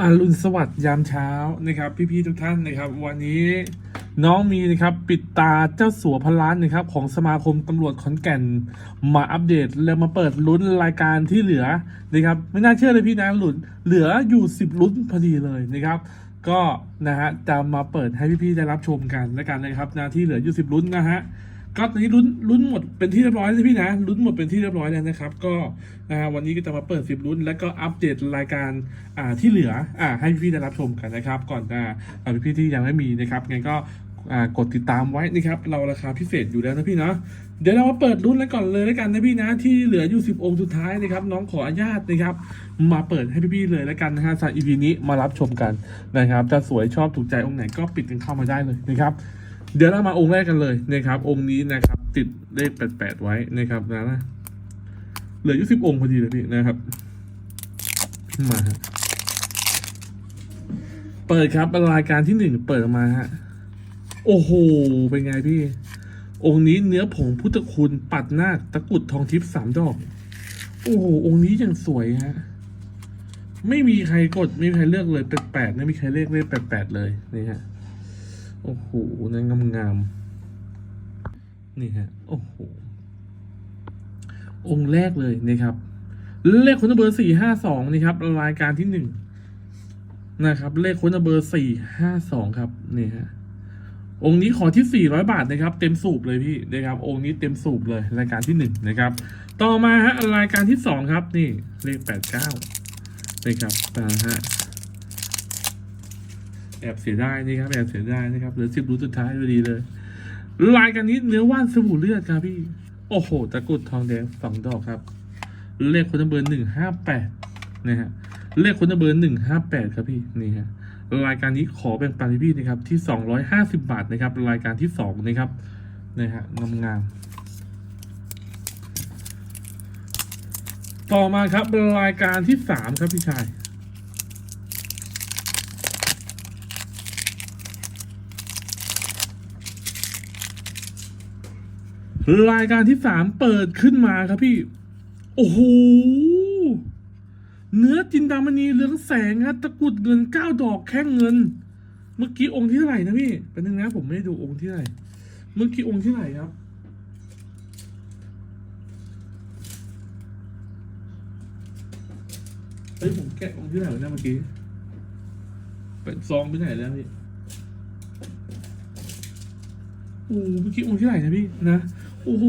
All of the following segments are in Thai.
อารุณสวัสดิ์ยามเช้านะครับพี่ๆทุกท่านนะครับ วันนี้น้องมีนะครับปิดตาเจ้าสัวพันล้านนะครับของสมาคมตำรวจขอนแก่นมาอัปเดต แล้วมาเปิดลุ้นรายการที่เหลือนะครับไม่น่าเชื่อเลยพี่นะหลุนเหลืออยู่สิบลุ้นพอดีเลยนะครับ ก็นะฮะจะมาเปิดให้พี่ๆได้รับชมกันแล้วกันนะครับนะที่เหลืออยู่สิบลุ้นนะฮะ ก็ตอนนี้ลุ้นลุ้นหมดเป็นที่เรียบร้อยแล้วพี่นะลุ้นหมดเป็นที่เรียบร้อยแล้วนะครับ ก็นะฮะวันนี้ก็จะมาเปิดสิบลุ้น แล้วก็อัปเดตรายการอ่าที่เหลืออ่าให้พี่ได้รับชมกันนะครับ ก่อนอ่าอ่าพี่ๆที่ยังไม่มีนะครับงั้นก็อ่ากดติดตามไว้นะครับเราราคาพิเศษอยู่แล้วนะพี่เนาะเดี๋ยวเรามาเปิดลุ้นแล้วก่อนเลยแล้วกันนะพี่นะที่เหลืออยู่สิบองค์สุดท้ายนะครับน้องขออนุญาตนะครับ มาเปิดให้พี่ๆเลยแล้วกันนะฮะสำหรับ EP นี้มารับชมกันนะครับจะสวยชอบถูกใจองค์ไหนก็ปิดกันเข้ามาได้เลยนะครับ เดี๋ยวเรามาองค์แรกกันเลยนะครับ องค์นี้นะครับ ติดเลขแปดแปดไว้นะครับนะนะเหลืออยู่สิบองค์พอดีเลยพี่นะครับ มาเปิดครับรายการที่หนึ่งเปิดมาฮะโอ้โห เป็นไงพี่ องค์นี้เนื้อผงพุทธคุณปัดหน้าตะกุดทองทิพย์สามดอก โอ้โห องค์นี้ยังสวยฮะ ไม่มีใครกด ไม่มีใครเลือกเลยแปดแปดไม่มีใครเลขเลขแปดแปดเลยนี่ฮะ โอ้โหนั่นงามงามๆนี่ฮะ โอ้โห องค์แรกเลยนะครับ เลขคนเบอร์สี่ห้าสองนี่ครับ รายการที่หนึ่งนะครับ เลขคนเบอร์สี่ห้าสองครับ นี่ฮะ องค์นี้ขอที่สี่ร้อยบาทนะครับ เต็มสูบเลยพี่นะครับ องค์นี้เต็มสูบเลย รายการที่หนึ่งนะครับ ต่อมาฮะ รายการที่สองครับ นี่ เลขแปดเก้านะครับนะฮะ แอบเสียดายนี่ครับแอบเสียดายนะครับเหลือสิบรูสุดท้ายพอดีเลยลายกันนี้เนื้อว่านสบู่เลือดครับพี่ โอ้โห ตะกุดทองแดงสองดอกครับ เลขคนเบอร์หนึ่งห้าแปดนะฮะ เลขคนเบอร์หนึ่งห้าแปดครับพี่ นี่ฮะ รายการนี้ขอแบ่งปันพี่นะครับที่สองร้อยห้าสิบบาทนะครับ รายการที่สองนะครับนะฮะงามงามๆต่อมาครับรายการที่สามครับพี่ชาย รายการที่สามเปิดขึ้นมาครับพี่ โอ้โห เนื้อจินดามณีเรืองแสงฮะตะกุดเงินเก้าดอกแค่เงิน เมื่อกี้องค์ที่เท่าไหร่นะพี่เป็นนึงนะผมไม่ได้ดูองค์ที่เท่าไหร่เมื่อกี้องค์ที่เท่าไหร่ครับเฮ้ยผมแกะองค์ที่เท่าไหร่แล้วเมื่อกี้ เป็นซองไปไหนแล้วพี่โอ้โหเมื่อกี้องค์ที่ไหนนะพี่นะ โอ้โห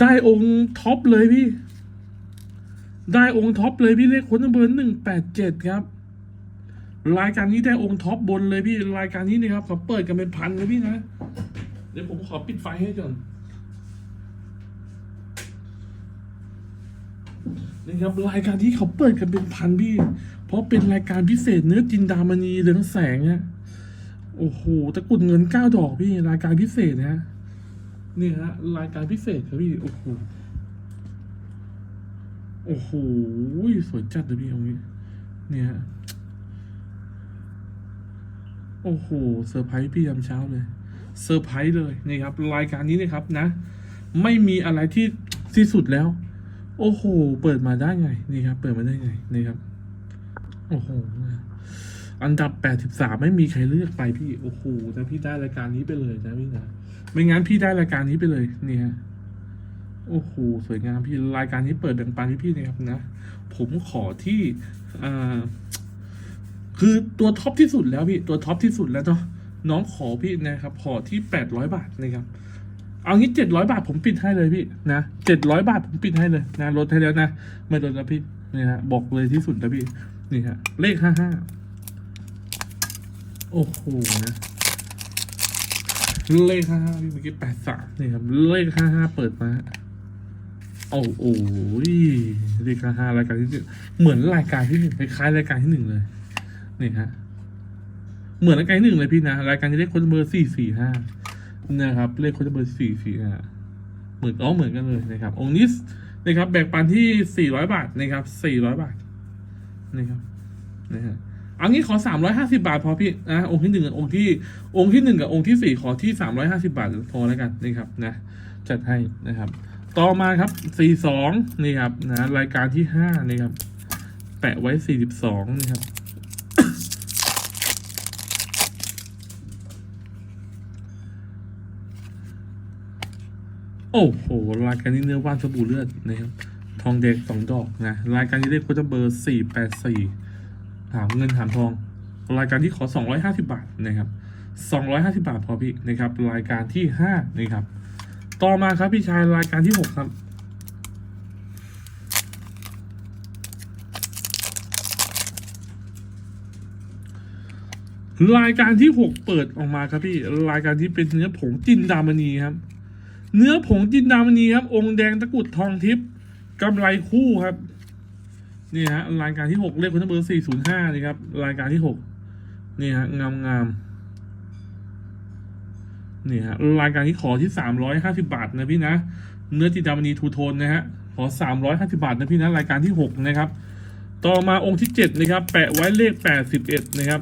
ได้องค์ท็อปเลยพี่ ได้องค์ท็อปเลยพี่เลขคนเบอร์หนึ่งแปดเจ็ดครับ รายการนี้ได้องค์ท็อปบนเลยพี่ รายการนี้นะครับเขาเปิดกันเป็นพันเลยพี่นะ เดี๋ยวผมขอปิดไฟให้ก่อน นี่ครับรายการที่เขาเปิดกันเป็นพันพี่ เพราะเป็นรายการพิเศษเนื้อจินดามณีเรืองแสงเนี่ยโอ้โหตะกุดเงินเก้าดอกพี่ รายการพิเศษนะ ฮะนี่ฮะรายการพิเศษครับพี่ โอ้โห โอ้โห สวยจัดเลยพี่ตรงนี้เนี่ยฮะโอ้โห เซอร์ไพรส์พี่ยามเช้าเลย เซอร์ไพรส์เลยนี่ครับ รายการนี้นะครับนะ ไม่มีอะไรที่ที่สุดแล้ว โอ้โห เปิดมาได้ไง นี่ครับ เปิดมาได้ไง นี่ครับ โอ้โห อันดับ83ไม่มีใครเลือกไปพี่ โอ้โหแต่พี่ได้รายการนี้ไปเลยนะพี่นะ ไม่งั้นพี่ได้รายการนี้ไปเลยเนี่ยโอ้โหสวยงามพี่รายการนี้เปิดแบ่งปันให้พี่นะครับนะ ผมขอที่อ่าคือตัวท็อปที่สุดแล้วพี่ตัวท็อปที่สุดแล้วเนาะน้องขอพี่นะครับ ขอที่800บาทนะครับเอางี้700บาทผมปิดให้เลยพี่นะ700บาทผมปิดให้เลยนะลดให้แล้วนะไม่ลดแล้วพี่นี่ฮะบอกเลยที่สุดแล้วพี่นี่ฮะเลข55โอ้โหนะ เลขห้าห้าพี่เมื่อกี้แปดสามนี่ครับเลขห้าห้าเปิดมาโอ้โหเลขห้าห้ารายการที่หนึ่งเหมือนรายการที่หนึ่งคล้ายๆรายการที่หนึ่งเลยนี่ฮะเหมือนรายการที่หนึ่งเลยพี่นะรายการที่เลขคนเบอร์สี่สี่ห้านะครับ เลขคนเบอร์สี่สี่ห้าเหมือนอ๋อเหมือนกันเลยนะครับ องค์นี้นะครับ แบ่งปันที่สี่ร้อยบาทนะครับสี่ร้อยบาทนะครับนะฮะ อันนี้ขอสามร้อยห้าสิบาทพอพี่นะองค์ที่หนึ่งกับองค์ที่องค์ที่หนึ่งกับองค์ที่สี่ขอที่สามร้อยห้าสิบาทพอแล้วกันนะครับนะจัดให้นะครับ ต่อมาครับสี่สองนี่ครับนะรายการที่ห้านี่ครับ แปะไว้สี่สิบสองนะครับโอ้โห รายการนี้เนื้อว่านสบู่เลือดนะครับ ทองแดงสองดอกนะ รายการนี้เลขโค้ดเบอร์สี่แปดสี่ หามเงินหามทอง รายการที่ขอสองร้อยห้าสิบาทนะครับสองร้อยห้าสิบาทพอพี่นะครับ รายการที่ห้านะครับ ต่อมาครับพี่ชายรายการที่หกครับรายการที่หกเปิดออกมาครับพี่รายการที่เป็นเนื้อผงจินดามณีครับ เนื้อผงจินดามณีครับ องค์แดงตะกุดทองทิพย์กำไรคู่ครับ นี่ฮะรายการที่หกเลขคนเบอร์สี่ศูนย์ห้านี่ครับ รายการที่หกนี่ฮะงามงามนี่ฮะรายการที่ขอที่สามร้อยห้าสิบาทนะพี่นะ เนื้อจินดามณีทูโทนนะฮะขอสามร้อยห้าสิบาทนะพี่นะรายการที่หกนะครับ ต่อมาองค์ที่เจ็ดนะครับ แปะไว้เลขแปดสิบเอ็ดนะครับ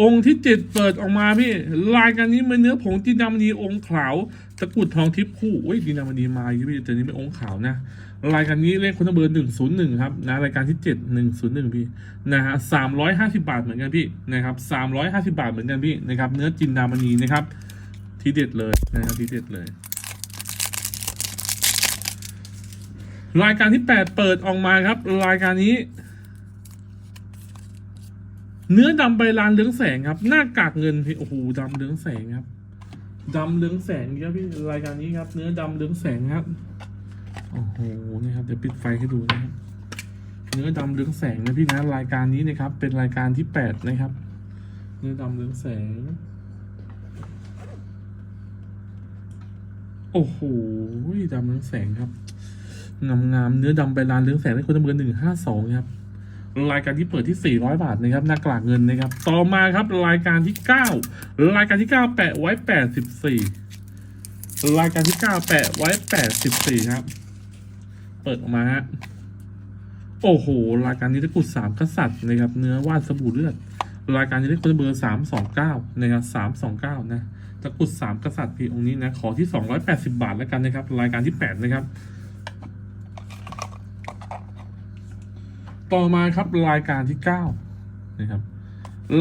องค์ที่เจ็ดเปิดออกมาพี่รายการนี้เป็นเนื้อผงจินดามณีองค์ขาว ตะกุดทองทิพย์คู่โอ้ยจินามณีมาอีกพี่แต่นี้เป็นองค์ขาวนะ รายการนี้เลขคนเบอร์หนึ่งศูนย์หนึ่งครับนะรายการที่เจ็ดหนึ่งศูนย์หนึ่งพี่นะฮะสามร้อยห้าสิบาทเหมือนกันพี่นะครับสามร้อยห้าสิบาทเหมือนกันพี่นะครับเนื้อจินดามณีนะครับ ทีเด็ดเลยนะครับทีเด็ดเลย รายการที่แปดเปิดออกมาครับ รายการนี้เนื้อดำใบลานเรืองแสงครับ หน้ากากเงินพี่โอ้โหดำเรืองแสงครับ ดำเรืองแสงครับพี่รายการนี้ครับ เนื้อดำเรืองแสงครับโอ้โหนี่ครับเดี๋ยวปิดไฟให้ดูนะครับเนื้อดำเรืองแสงนะพี่นะรายการนี้นะครับ เป็นรายการที่แปดนะครับ เนื้อดำเรืองแสง โอ้โหดำเรืองแสงครับงามๆเนื้อดำใบลานเรืองแสงในคนจำเบอร์หนึ่งห้าสองครับ รายการที่เปิดที่ 400 บาทนะครับหน้ากลากเงินนะครับ ต่อมาครับรายการที่ 9 รายการที่ 9 แปะไว้ 84 รายการที่ 9 แปะไว้ 84 ครับ เปิดออกมาฮะโอ้โห รายการนี้ได้กุดสามกษัตริย์นะครับ เนื้อว่านสบู่เลือด รายการนี้ได้คนเบอร์329นะครับ329นะตะกุดสามกษัตริย์พีองค์นี้นะ ขอที่280บาทแล้วกันนะครับ รายการที่8นะครับ ต่อมาครับรายการที่เก้านะครับ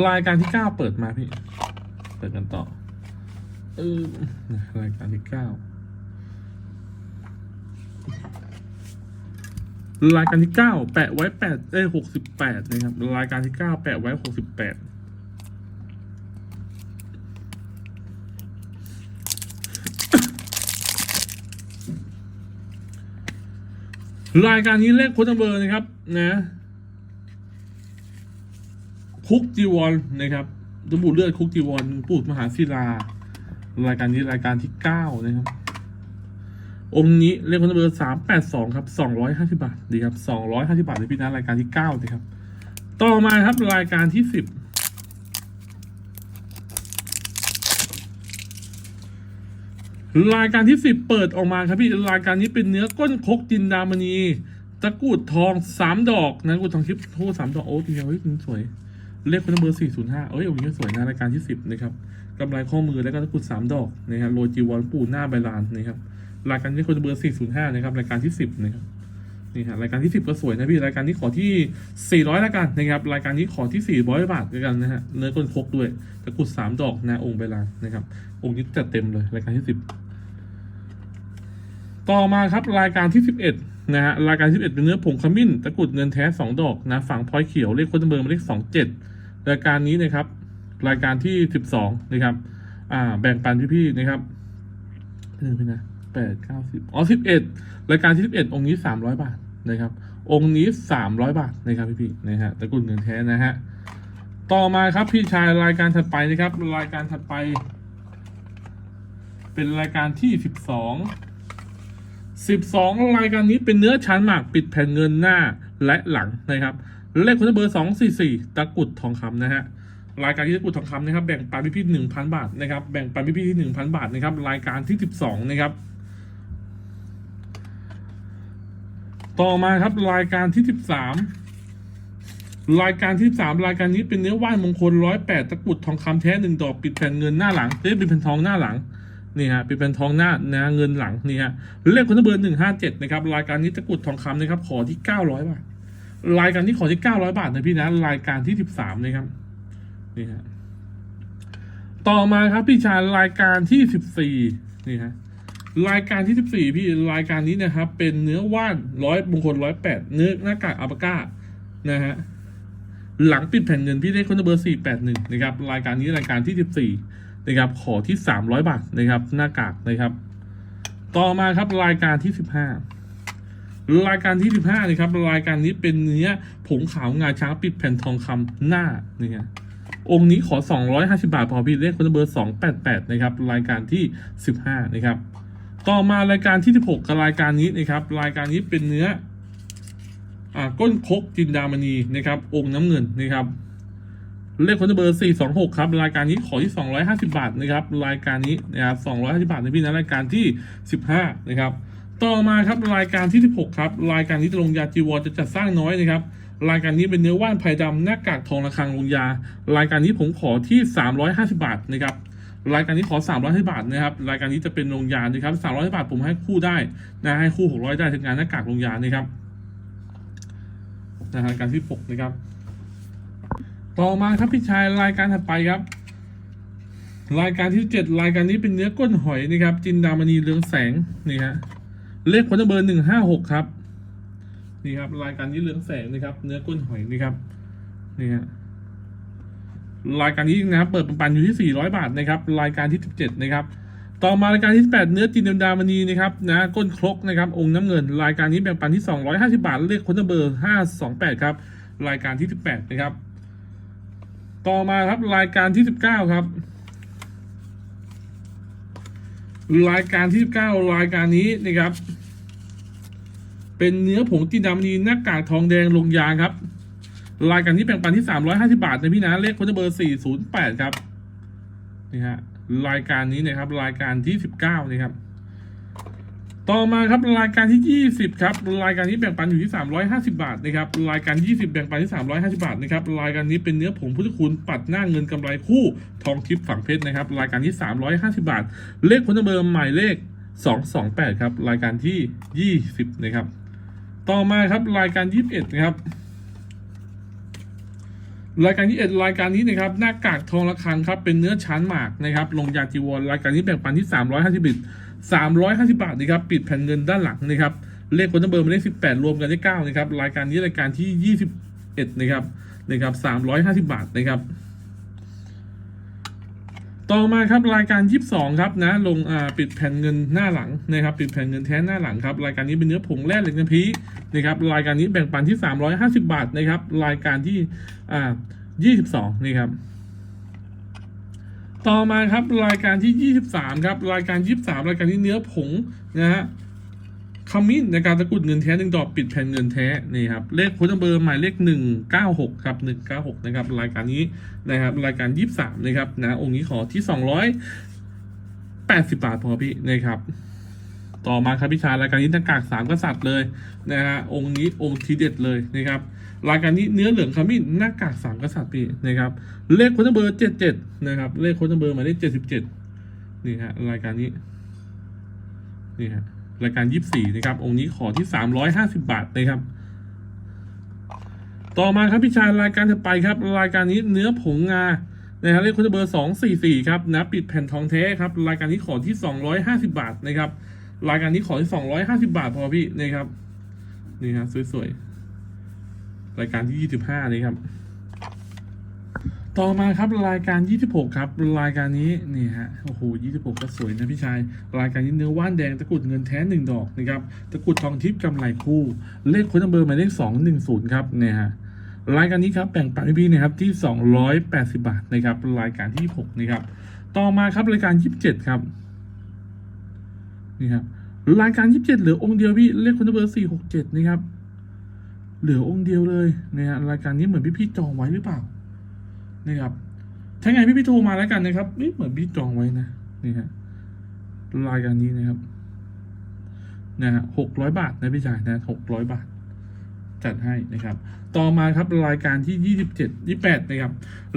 รายการที่เก้าเปิดมาพี่ เปิดกันต่อ เออรายการที่เก้ารายการที่เก้าแปะไว้แปดเอ้หกสิบแปดนะครับ รายการที่เก้าแปะไว้หกสิบแปดรายการนี้เลขโค้ดเบอร์นะครับ นะ คุกจีวรนะครับสบู่เลือดคุกจีวรปูดมหาศิลารายการนี้รายการที่เก้านะครับ องค์นี้เลขคนเบอร์สามแปดสองครับสองร้อยห้าสิบาทดีครับสองร้อยห้าสิบาทเลยพี่นะรายการที่เก้านะครับ ต่อมาครับรายการที่สิบรายการที่สิบเปิดออกมาครับพี่รายการนี้เป็นเนื้อก้นคกจินดามณีตะกรุดทองสามดอกนะตะกรุดทองทิพย์โทสามดอกโอ้ทีเดียวเฮ้ยมสวย เลขคนเบอร์สี่ศูนย์ห้าเอ้ยองค์นี้สวยนะรายการที่สิบนะครับกำไรข้อมือแล้วก็ตะกรุดสามดอกนะครับโรจีวรปูหน้าใบลานนะครับรายการที่คนเบอร์สี่ศูนย์ห้านะครับรายการที่สิบนะครับนี่ฮะรายการที่สิบก็สวยนะพี่รายการนี้ขอที่สี่ร้อยละกันนะครับรายการนี้ขอที่สี่ร้อยบาทด้วยกันนะฮะเนื้อก้นคกด้วยตะกรุดสามดอกนะองค์ใบลานนะครับองค์นี้จัดเต็มเลยรายการที่สิบต่อมาครับรายการที่ 11นะฮะรายการที่11 เป็นเนื้อผงขมิ้น ตะกรุดเงินแท้ 2 ดอกนะ ฝั่งพลอยเขียว เลขโค้ดเบอร์มาเลข 27 รายการนี้นะครับ รายการที่12นะครับ อ่า แบ่งปันพี่ๆนะครับเออพี่นะแปดเก้าสิบอ๋อสิบเอ็ดรายการที่สิบเอ็ดองค์นี้สามร้อยบาทนะครับ องค์นี้สามร้อยบาทนะครับพี่ๆนะฮะตะกรุดเงินแท้นะฮะต่อมาครับพี่ชายรายการถัดไปนะครับ รายการถัดไป เป็นรายการที่สิบสองสิบสองรายการนี้เป็นเนื้อชั้นหมากปิดแผ่นเงินหน้าและหลังนะครับ เลขคนเบอร์สองสี่สี่ตะกุดทองคำนะฮะรายการที่ตะกุดทองคำนะครับแบ่งปันพี่พี่หนึ่งพันบาทนะครับแบ่งปันพี่พี่ที่หนึ่งพันบาทนะครับรายการที่สิบสองนะครับต่อมาครับรายการที่สิบสามรายการที่สามรายการนี้เป็นเนื้อว่านมงคลร้อยแปดตะกุดทองคำแท้หนึ่งดอกปิดแผ่นเงินหน้าหลังเอ้ยเป็นแผ่นทองหน้าหลังนี่ฮะเป็นเป็นทองหน้านะเงินหลังนี่ฮะเลขคนเบอร์หนึ่งห้าเจ็ดนะครับรายการนี้ตะกุดทองคำนะครับขอที่เก้าร้อยบาท รายการนี้ขอที่เก้าร้อยบาทนะพี่นะรายการที่สิบสามนะครับนี่ฮะต่อมาครับพี่ชายรายการที่สิบสี่นี่ฮะรายการที่สิบสี่พี่รายการนี้นะครับ เป็นเนื้อว่านร้อยมงคลร้อยแปดเนื้อหน้ากากอัปก้านะฮะหลังปิดแผ่นเงินพี่ได้คนเบอร์481นะครับ รายการนี้รายการที่14นะครับขอที่300บาทนะครับ หน้ากากนะครับ ต่อมาครับรายการที่15 รายการที่ 15นะครับรายการนี้เป็นเนื้อผงขาวงาช้างปิดแผ่นทองคำหน้านี่ฮะองค์นี้ขอ 250 บาท พอพี่เลขคนเบอร์ 288 นะครับ รายการที่ 15 นะครับ ต่อมารายการที่ 16 กับรายการนี้นะครับ รายการนี้เป็นเนื้ออ่าก้นคกจินดามณีนะครับ องค์น้ำเงินนะครับ เลขคนเบอร์ 426 ครับ รายการนี้ขอที่ 250 บาทนะครับ รายการนี้นะครับ250 บาทในพี่นะรายการที่ 15 นะครับ ต่อมาครับรายการที่ 16 ครับ รายการนี้จะลงยาจีวรจะจัดสร้างน้อยนะครับ รายการนี้เป็นเนื้อว่านไผ่ดำหน้ากากทองระฆังลงยา รายการนี้ผมขอที่ 350 บาทนะครับรายการนี้ขอ 300บาทนะครับ รายการนี้จะเป็นลงยานะครับ300บาทผมให้คู่ได้นะให้คู่ 600 ได้ถึงงานหน้ากากลงยานะครับนะฮะการที่ปกนะครับ ต่อมาครับพี่ชายรายการถัดไปครับรายการที่เจ็ดรายการนี้เป็นเนื้อก้นหอยนะครับ จินดามณีเรืองแสงนี่ฮะ เลขคนเบอร์หนึ่งห้าหกครับ นี่ครับรายการนี้เรืองแสงนะครับ เนื้อก้นหอยนี่ครับ นี่ฮะรายการนี้นะครับเปิดปันๆอยู่ที่ 400 บาทนะครับ รายการที่ 17 นะครับ ต่อมารายการที่8เนื้อจินดามณีนะครับนะก้นครกนะครับ องค์น้ำเงิน รายการนี้แบ่งปันที่ 250 บาท เลขคนเบอร์ 528 ครับ รายการที่ 18 นะครับ ต่อมาครับรายการที่ 19 ครับ รายการที่19รายการนี้นะครับ เป็นเนื้อผงจีนดำนีหน้ากากทองแดงลงยาครับ รายการนี้แบ่งปันที่350บาทนะพี่นะเลขคนเบอร์408ครับนี่ฮะรายการนี้นะครับ รายการที่19นะครับ ต่อมาครับรายการที่ 20ครับรายการนี้แบ่งปันอยู่ที่ 350 บาทนะครับรายการ 20 แบ่งปันที่ 350 บาทนะครับรายการนี้เป็นเนื้อผงพุทธคุณปัดหน้าเงินกำไรคู่ทองทิพย์ฝังเพชรนะครับรายการที่ 350 บาท เลขคนเบอร์หมายเลข 228 ครับรายการที่ 20 นะครับ ต่อมาครับรายการ 21 นะครับรายการที่เอ็ดรายการนี้นะครับหน้ากากทองระฆังครับเป็นเนื้อชั้นหมากนะครับลงยาจีวรรายการนี้แบ่งปันที่350บิต 350 บาทนะครับปิดแผ่นเงินด้านหลังนะครับเลขคนเบอร์มาเลข18 รวมกันได้9นะครับรายการนี้รายการที่ 21นะครับนะครับ350 บาทนะครับต่อมาครับรายการ 22 ครับนะลงอ่าปิดแผ่นเงินหน้าหลังนะครับปิดแผ่นเงินแท้หน้าหลังครับรายการนี้เป็นเนื้อผงแร่เหล็กน้ำพีนะครับรายการนี้แบ่งปันที่ 350 บาทนะครับรายการที่อ่า22 นี่ครับ ต่อมาครับรายการที่ 23 ครับ รายการ 23 รายการที่เนื้อผงนะฮะขมิ้นในการตะกรุดเงินแท้หนึ่งดอกปิดแผ่นเงินแท้นี่ครับเลขโค้ดเบอร์หมายเลข 196 ครับ 196 นะครับ รายการนี้นะครับ รายการ 23 นะครับนะองค์นี้ขอที่ 280 บาทพอพี่นะครับต่อมาครับพี่ชายรายการนี้หน้ากากสามกษัตริย์เลยนะฮะองค์นี้องค์ทีเด็ดเลยนะครับ รายการนี้เนื้อเหลืองขมิ้นหน้ากากสามกษัตริย์พี่นะครับ เลขโค้ดเบอร์เจ็ดเจ็ดนะครับ เลขโค้ดเบอร์หมายเลขเจ็ดสิบเจ็ดนี่ฮะรายการนี้นี่ฮะรายการยี่สี่นะครับ องค์นี้ขอที่สามร้อยห้าสิบาทนะครับ ต่อมาครับพี่ชายรายการถัดไปครับ รายการนี้เนื้อผงงานะครับเลขโค้ดเบอร์สองสี่สี่ครับนะปิดแผ่นทองแท้ครับ รายการนี้ขอที่สองร้อยห้าสิบาทนะครับ รายการนี้ขอที่สองร้อยห้าสิบาทพอพี่นะครับนี่ฮะสวยๆ รายการที่ยี่สิบห้านี่ครับ ต่อมาครับรายการ 26 ครับ รายการนี้นี่ฮะโอ้โห26 ก็สวยนะพี่ชาย รายการนี้เนื้อว่านแดงตะกุดเงินแท้หนึ่งดอกนะครับตะกุดทองทิพย์กำไรคู่ เลขคนเบอร์หมายเลข210 ครับเนี่ยฮะรายการนี้ครับแบ่งปันพี่ๆนะครับที่ 280 บาทนะครับรายการที่26นะครับ ต่อมาครับรายการ 27 ครับนี่ครับรายการ 27 เหลือองค์เดียวพี่เลขคนเบอร์ 467 นะครับ เหลือองค์เดียวเลยนะฮะรายการนี้เหมือนพี่พี่จองไว้หรือเปล่านะครับถ้าไงพี่พี่โทรมาแล้วกันนะครับเหมือนพี่จองไว้นะนี่ฮะรายการนี้นะครับนะฮะหกร้อยบาทนะพี่ชายนะหกร้อยบาท จัดให้นะครับ ต่อมาครับรายการที่27 28นะครับ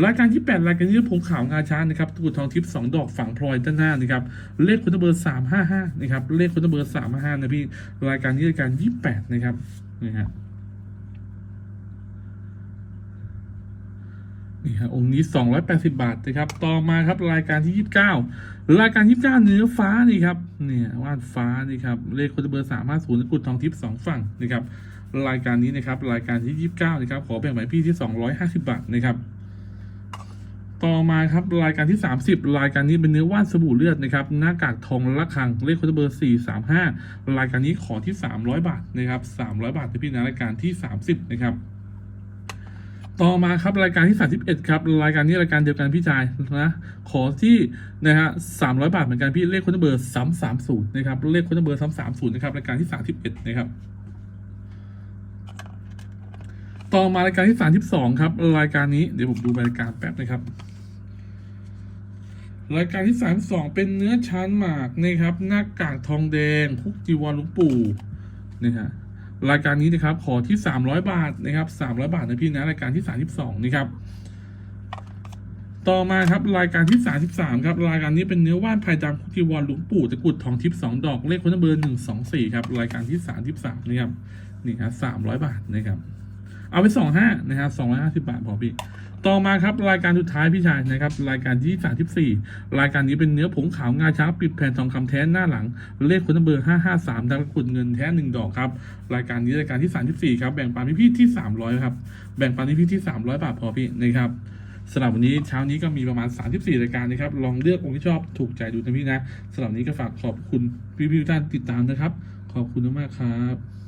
รายการที่8รายการนี้ผงขาวงาช้างนะครับตะกรุดทองทิพย์2ดอกฝังพลอยด้านหน้านะครับ เลขคุณเบอร์355นะครับ เลขคุณเบอร์355นะพี่ รายการนี้รายการ28นะครับนี่ฮะ นี่ฮะองค์นี้ 280 บาทนะครับ ต่อมาครับรายการที่ 29 รายการ 29 เนื้อฟ้านี่ครับเนี่ยวาดฟ้านี่ครับเลขคุณเบอร์350ตะกรุดทองทิพย์2ฝั่งนะครับรายการนี้นะครับรายการที่ 29นะครับขอแบ่งไปพี่ที่ 250 บาทนะครับต่อมาครับรายการที่ 30 รายการนี้เป็นเนื้อว่านสบู่เลือดนะครับหน้ากากทองละคังเลขโคดเบอร์435 รายการนี้ขอที่ 300 บาทนะครับ300 บาทที่พี่นะรายการที่ 30 นะครับ ต่อมาครับรายการที่ 31 ครับ รายการนี้รายการเดียวกันพี่ชายนะขอที่นะฮะ300บาทเหมือนกันพี่เลขโคดเบอร์330นย์นะครับเลขโคดเบอร์330นย์นะครับรายการที่ 31 นะครับต่อมารายการที่ 32 ครับ รายการนี้เดี๋ยวผมดูรายการแป๊บนะครับ รายการที่ 32 เป็นเนื้อชั้นหมากนะครับ หน้ากากทองแดงคุกจีวรหลุงปู่นะฮะ รายการนี้นะครับขอที่ 300 บาทนะครับ300 บาทนะพี่นะรายการที่ 32นะครับต่อมาครับรายการที่ 33ครับรายการนี้เป็นเนื้อว่านภายดำคุกีวรหลุงปู่ตะกุดทองทิพย์2ดอกเลขคนเบอร์124ครับรายการที่ 33นะครับนี่ครับ300บาทนะครับ เอาไปสองห้านะครับสองร้อยห้าสิบาทพอพี่ ต่อมาครับรายการสุดท้ายพี่ชายนะครับ รายการที่สามสิบสี่รายการนี้เป็นเนื้อผงขาวงาช้างปิดแผ่นทองคำแท้หน้าหลัง เลขคนเบอร์ห้าห้าสามตะกรุดเงินแท้หนึ่งดอกครับ รายการนี้รายการที่สามสิบสี่ครับ แบ่งปันพี่พี่ที่สามร้อยครับ แบ่งปันพี่พี่ที่สามร้อยบาทพอพี่นะครับสำหรับวันนี้เช้านี้ก็มีประมาณ 34 รายการนะครับ ลองเลือกองค์ที่ชอบถูกใจดูนะพี่นะสำหรับวันนี้ก็ฝากขอบคุณพี่ๆทุกท่านติดตามนะครับ ขอบคุณมากครับ